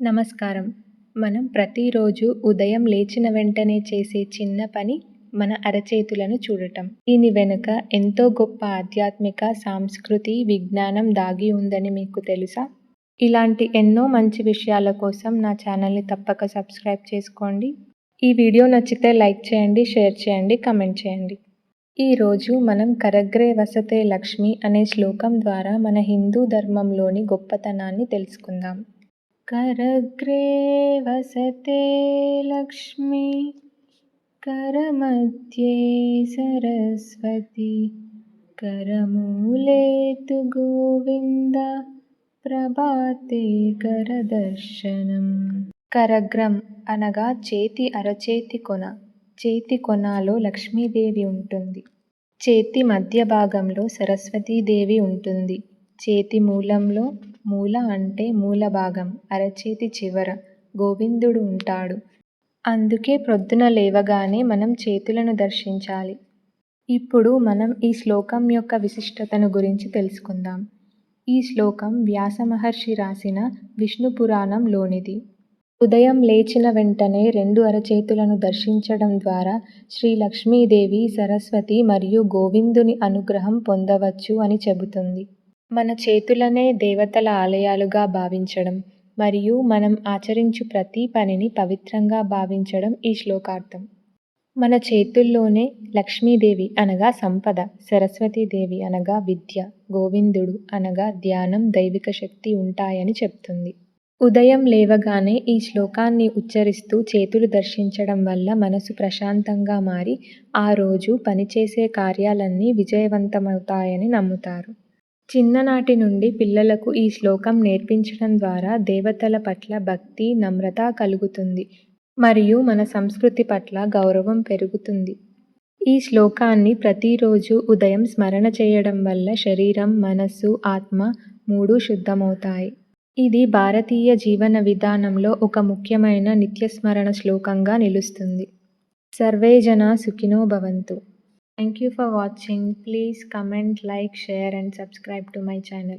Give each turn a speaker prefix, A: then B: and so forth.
A: నమస్కారం. మనం ప్రతిరోజు ఉదయం లేచిన వెంటనే చేసే చిన్న పని మన అరచేతులను చూడటం. దీని వెనుక ఎంతో గొప్ప ఆధ్యాత్మిక సాంస్కృతి విజ్ఞానం దాగి ఉందని మీకు తెలుసా? ఇలాంటి ఎన్నో మంచి విషయాల కోసం నా ఛానల్ని తప్పక సబ్స్క్రైబ్ చేసుకోండి. ఈ వీడియో నచ్చితే లైక్ చేయండి షేర్ చేయండి కమెంట్ చేయండి. ఈరోజు మనం కరగ్రే వసతే లక్ష్మి అనే శ్లోకం ద్వారా మన హిందూ ధర్మంలోని గొప్పతనాన్ని తెలుసుకుందాం. करग्रे वसते लक्ष्मी करमध्ये सरस्वती करमूले तु गोविन्द ప్రభాతే కరదర్శనం కరగ్రం అనగా చేతి అరచేతి కొన చేతి కొనాలో లక్ష్మీదేవి ఉంటుంది చేతి మధ్య భాగంలో సరస్వతీదేవి ఉంటుంది చేతి మూలంలో మూల అంటే మూలభాగం అరచేతి చివర గోవిందుడు ఉంటాడు. అందుకే ప్రొద్దున లేవగానే మనం చేతులను దర్శించాలి. ఇప్పుడు మనం ఈ శ్లోకం యొక్క విశిష్టతను గురించి తెలుసుకుందాం. ఈ శ్లోకం వ్యాస మహర్షి రాసిన విష్ణు పురాణంలోనిది ఉదయం లేచిన వెంటనే రెండు అరచేతులను దర్శించడం ద్వారా శ్రీ లక్ష్మీదేవి సరస్వతి మరియు గోవిందుని అనుగ్రహం పొందవచ్చు అని చెబుతుంది. మన చేతులనే దేవతల ఆలయాలుగా భావించడం మరియు మనం ఆచరించు ప్రతి పనిని పవిత్రంగా భావించడం ఈ శ్లోకార్థం. మన చేతుల్లోనే లక్ష్మీదేవి అనగా సంపద సరస్వతీదేవి అనగా విద్య గోవిందుడు అనగా ధ్యానం దైవిక శక్తి ఉంటాయని చెప్తుంది. ఉదయం లేవగానే ఈ శ్లోకాన్ని ఉచ్చరిస్తూ చేతులు దర్శించడం వల్ల మనసు ప్రశాంతంగా మారి ఆ రోజు పనిచేసే కార్యాలన్నీ విజయవంతమవుతాయని నమ్ముతారు. చిన్ననాటి నుండి పిల్లలకు ఈ శ్లోకం నేర్పించడం ద్వారా దేవతల పట్ల భక్తి నమ్రత కలుగుతుంది మరియు మన సంస్కృతి పట్ల గౌరవం పెరుగుతుంది. ఈ శ్లోకాన్ని ప్రతిరోజు ఉదయం స్మరణ చేయడం వల్ల శరీరం మనస్సు ఆత్మ మూడు శుద్ధమవుతాయి. ఇది భారతీయ జీవన విధానంలో ఒక ముఖ్యమైన నిత్యస్మరణ శ్లోకంగా నిలుస్తుంది. సర్వే జన సుఖినో భవంతు. Thank you for watching. Please comment, like, share and subscribe to my channel.